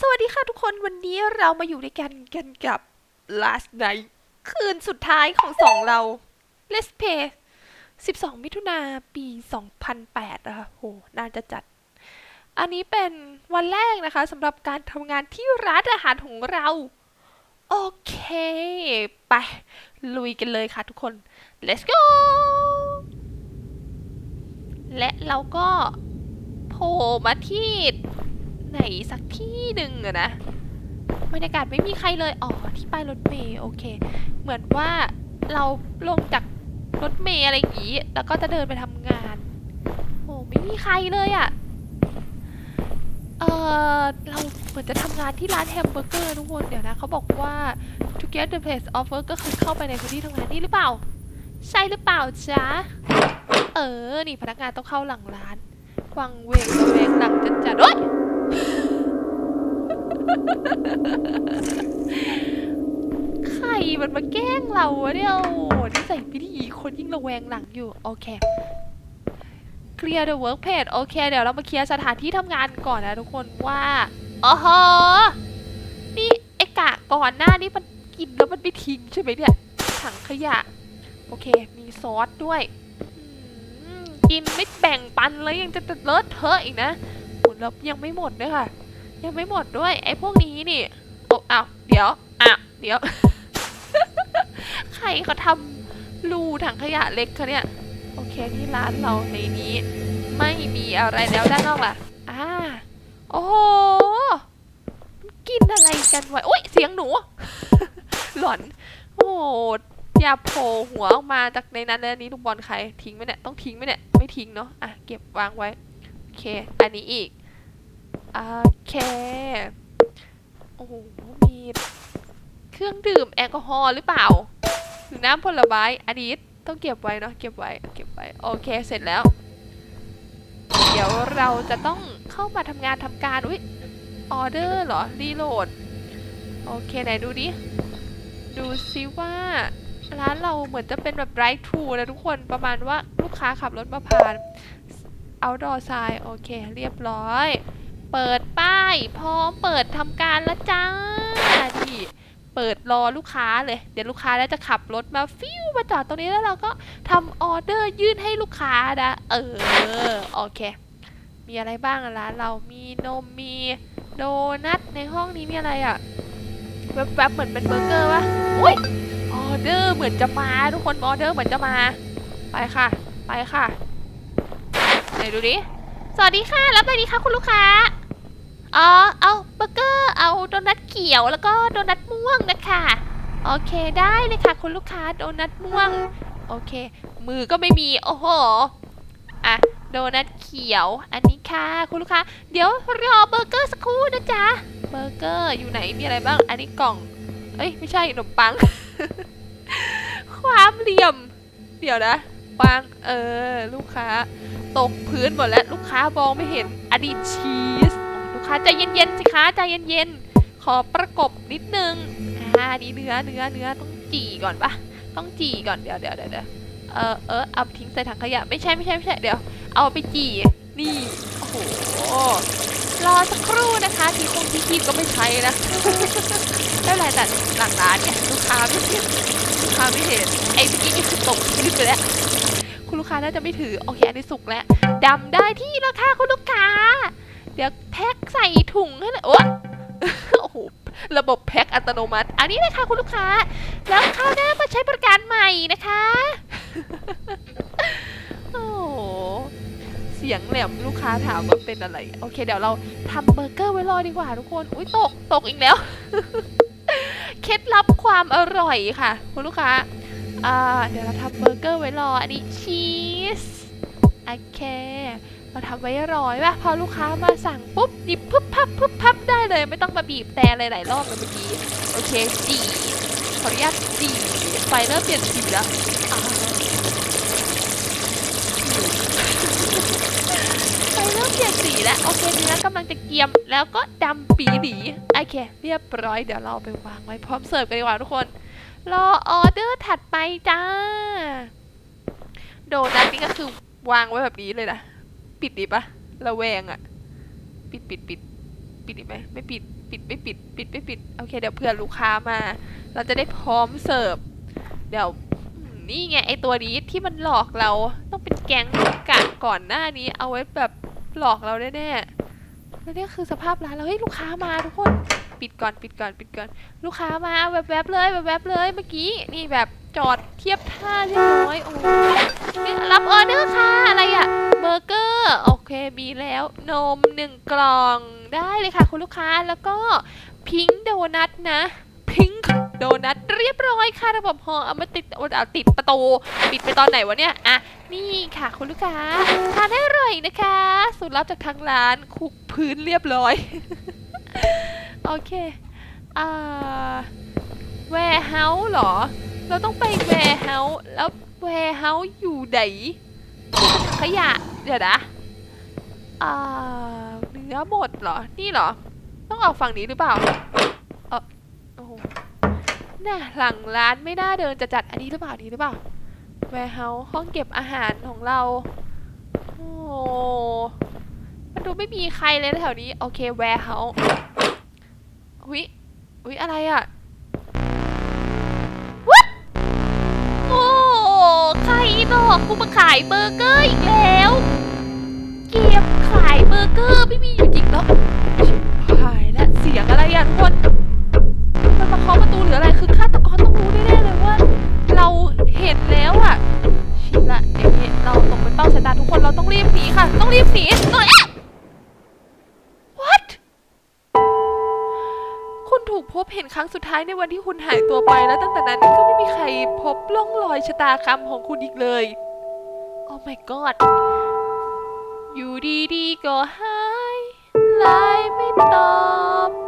สวัสดีค่ะทุกคนวันนี้เรามาอยู่ด้วยกันกันกับ last night คืนสุดท้ายของสองเรา let's play 12 มิถุนาปี 2008 นะคะโหน่าจะจัด อันนี้เป็นวันแรกนะคะสำหรับการทำงานที่ร้านอาหารของเรา โอเค ไป ลุยกันเลยค่ะทุกคน let's go และเราก็โผล่มาที่ ไหนสักที่หนึ่งอะนะบรรยากาศไม่มีใครเลย อ๋อ ที่ป้ายรถเมย์โอเค เหมือนว่าเราลงจากรถเมย์อะไรอย่างงี้ แล้วก็จะเดินไปทำงาน โอ้ไม่มีใครเลยอะเออเราเหมือนจะทำงานที่ร้านแฮมเบอร์เกอร์ทุกคน เดี๋ยวนะเขาบอกว่า to get the place of work ก็คือเข้าไปในพื้นที่ทำงานนี่หรือเปล่า ใช่หรือเปล่าจ๊ะ เออ นี่พนักงานต้องเข้าหลังร้าน วังเวงระแวงหลังจัดจัดๆโอ๊ย ใครมันมาแกล้งเราวะเนี่ยโอ้โหนิสัยไม่ดีคนยิ่งระแวงหลังอยู่ โอเค เคลียร์ the work page โอเค เดี๋ยวเรามาเคลียร์สถานที่ทำงานก่อนนะทุกคนว่าอ๋อฮนี่ไอกะก่อนหน้านี้มันกินแล้วมันไม่ทิ้งใช่ไหมเนี่ย ถังขยะ โอเค มีซอสด้วยกินไม่แบ่งปันเลยยังจะเลอะเทอะอีกนะโหแล้วยังไม่หมดด้วยค่ะ ยังไม่หมดด้วย ไอ้พวกนี้นี่โอ้อ้าวเดี๋ยวอ้าวเดี๋ยว ใครเขาทำรูถังขยะเล็กคะเนี่ย โอเคที่ร้านเราในนี้ ไม่มีอะไรแล้วด้านนอกล่ะอ่าโอ้โหกินอะไรกันวะโอ้ยเสียงหนู หลอน โอ้โหอย่าโผล่หัวออกมาจากในนั้นเลยอันนี้ลูกบอลใครทิ้งไหมเนี่ยต้องทิ้งไหมเนี่ยไม่ทิ้งเนาะอะเก็บวางไว้โอเค อันนี้อีก โอเค โอ้โห มีเครื่องดื่มแอลกอฮอล์หรือเปล่า หรือน้ำผลไม้อันนี้ต้องเก็บไว้เนาะ เก็บไว้ เก็บไว้ โอเค เสร็จแล้ว เดี๋ยวเราจะต้องเข้ามาทำงานทำการ อุ๊ย ออเดอร์เหรอ รีโหลด โอเค ไหนดูดิ ดูซิว่า ร้านเราเหมือนจะเป็นแบบ drive thru นะทุกคน ประมาณว่าลูกค้าขับรถมาผ่าน outdoor sign โอเค เรียบร้อย เปิดป้ายพร้อมเปิดทำการแล้วจ้านี่เปิดรอลูกค้าเลย เดี๋ยวลูกค้าแล้วจะขับรถมาฟิวมาจอดตรงนี้แล้วเราก็ทำออเดอร์ยื่นให้ลูกค้านะ เออโอเค มีอะไรบ้างอะร้านเรามีนมมีโดนัทในห้องนี้มีอะไรอะแวบๆเหมือนเป็นเบอร์เกอร์วะอุ้ยออเดอร์เหมือนจะมาทุกคนออเดอร์เหมือนจะมา ไปค่ะ ไปค่ะไหนดูดิสวัสดีค่ะ รับอะไรดีคะคุณลูกค้า อ๋อ เอาเบอร์เกอร์ เอาโดนัทเขียวแล้วก็โดนัทม่วงนะคะ โอเคได้เลยค่ะคุณลูกค้าโดนัทม่วง โอเค มือก็ไม่มี โอ้โห อะ โดนัทเขียว อันนี้ค่ะคุณลูกค้า เดี๋ยวรอเบอร์เกอร์สักครู่นะจ๊ะ เบอร์เกอร์อยู่ไหน มีอะไรบ้าง อันนี้กล่อง เอ้ยไม่ใช่ขนมปัง ความเหลี่ยม เดี๋ยวนะปัง เออ ลูกค้า ตกพื้นหมดแล้วลูกค้ามองไม่เห็นอดีตชีสลูก ค้าใจเย็นๆสิคะใจเย็นๆขอประกบนิดนึงอ่านี่เนื้อเนื้อเนื้อต้องจี่ก่อนปะต้องจี่ก่อนเดี๋ยวเดี๋ยวเดี๋ยวเออเออเอาทิ้งใส่ถังขยะไม่ใช่ไม่ใช่ไม่ใช่เดี๋ยว เอาไปจี่นี่โอ้โหรอสักครู่นะคะทีคงที่คีบก็ไม่ใช้นะไม่เป็นไรแต่หลังร้านเนี่ยลูกค้าไม่เห็นลูกค้าไม่เห็นไอ้เมื่กี้นี่คือตกพื้นไปแล้ว คุณลูกค้าน่าจะไม่ถือโอเคอันนี้สุกแล้วดำได้ที่แล้วค่ะคุณลูก เดี๋ยวแพ็คใส่ถุงให้เลยโอ้โอ้โหระบบแพ็คอัตโนมัติ อันนี้นะคะคุณลูกค้า แล้วคราวหน้ามาใช้บริการใหม่นะคะ โอ้โหเสียงแหลมลูกค้าถามว่าเป็นอะไร โอเค เดี๋ยวเราทำเบอร์เกอร์ไว้รอดีกว่าทุกคน อุ้ยตกตกอีกแล้ว เคล็ดลับความอร่อยค่ะ คุณลูกค้าเดี๋ยวเราทำเบอร์เกอร์ไว้รอ อันนี้ชีส โอเค เราทำไว้รอป่ะพอลูกค้ามาสั่งปุ๊บหยิบปุ๊บพับปุ๊บพับได้เลย ไม่ต้องมาบีบแต่หลายๆรอบเหมือนเมื่อกี้โอเคจีขออนุญาตจีไฟเริ่มเปลี่ยนสีแล้วไฟเริ่มเปลี่ยนสีแล้วโอเคเนื้อกำลังจะเกียมแล้วก็ดำปีหลีโอเค เรียบร้อยเดี๋ยวเราไปวางไว้พร้อมเสิร์ฟกันดีกว่าทุกคนรอออเดอร์ถัดไปจ้า โดนัทนี่ก็คือวางไว้แบบนี้เลยนะ ปิดดีปะระแวงอะปิดปิดปิดปิดดีไหมไม่ปิดปิดไม่ปิด ปิดไม่ปิดโอเคเดี๋ยวเผื่อลูกค้ามา เราจะได้พร้อมเสิร์ฟเดี๋ยวนี่ไงไอตัวนี้ที่มันหลอกเราต้องเป็นแก๊งกะก่อนหน้านี้ เอาไว้แบบหลอกเราแน่ๆแล้วนี่คือสภาพร้านเราเฮ้ยลูกค้ามาทุกคนปิดก่อนปิดก่อนปิดก่อน ลูกค้ามาแวบๆเลยแวบๆเลยเมื่อกี้นี่แบบจอดเทียบท่าเรียบร้อยโอ้โหนี่รับออเดอร์ค่ะอะไรอะ เบอร์เกอร์ โอเคมีแล้วนมหนึ่งกล่องได้เลยค่ะคุณลูกค้าแล้วก็พิงโดนัทนะพิงโดนัทเรียบร้อยค่ะระบบหอเอามาติดเอาติดประตูปิดไปตอนไหนวะเนี่ยอะนี่ค่ะคุณลูกค้าทานได้อร่อยนะคะสูตรลับจากทางร้านคุกพื้นเรียบร้อยโอเคอ่าแวร์เฮาส์เหรอ เราต้องไปแวร์เฮาส์แล้วแวร์เฮาส์อยู่ไหน ขยะ เดี๋ยวนะอ่าเนื้อหมดเหรอ นี่เหรอ ต้องออกฝั่งนี้หรือเปล่าเออโอ้โหน่ะหลังร้านไม่น่าเดินจะจัดอันนี้หรือเปล่านี้หรือเปล่าแวร์เฮาส์ห้องเก็บอาหารของเรา โอ้มันดูไม่มีใครเลยแถวนี้ โอเคแวร์เฮาส์วิวิอะไรอะ What บอกกูมาขายเบอร์เกอร์อีกแล้ว เก็บขายเบอร์เกอร์ไม่มีอยู่จริงแล้วชิบหายและเสียงอะไรอะทุกคน มันมาเคาะประตูหรืออะไรคือฆาตกรต้องรู้แน่ๆเลยว่าั้งสุดท้ายในวันที่คุณหายตัวไป แล้วตั้งแต่นั้นก็ไม่มีใครพบล่องรอยชะตากรรมของคุณอีกเลย โอ้ my god อยู่ดีๆก็หายไลน์ไม่ตอบ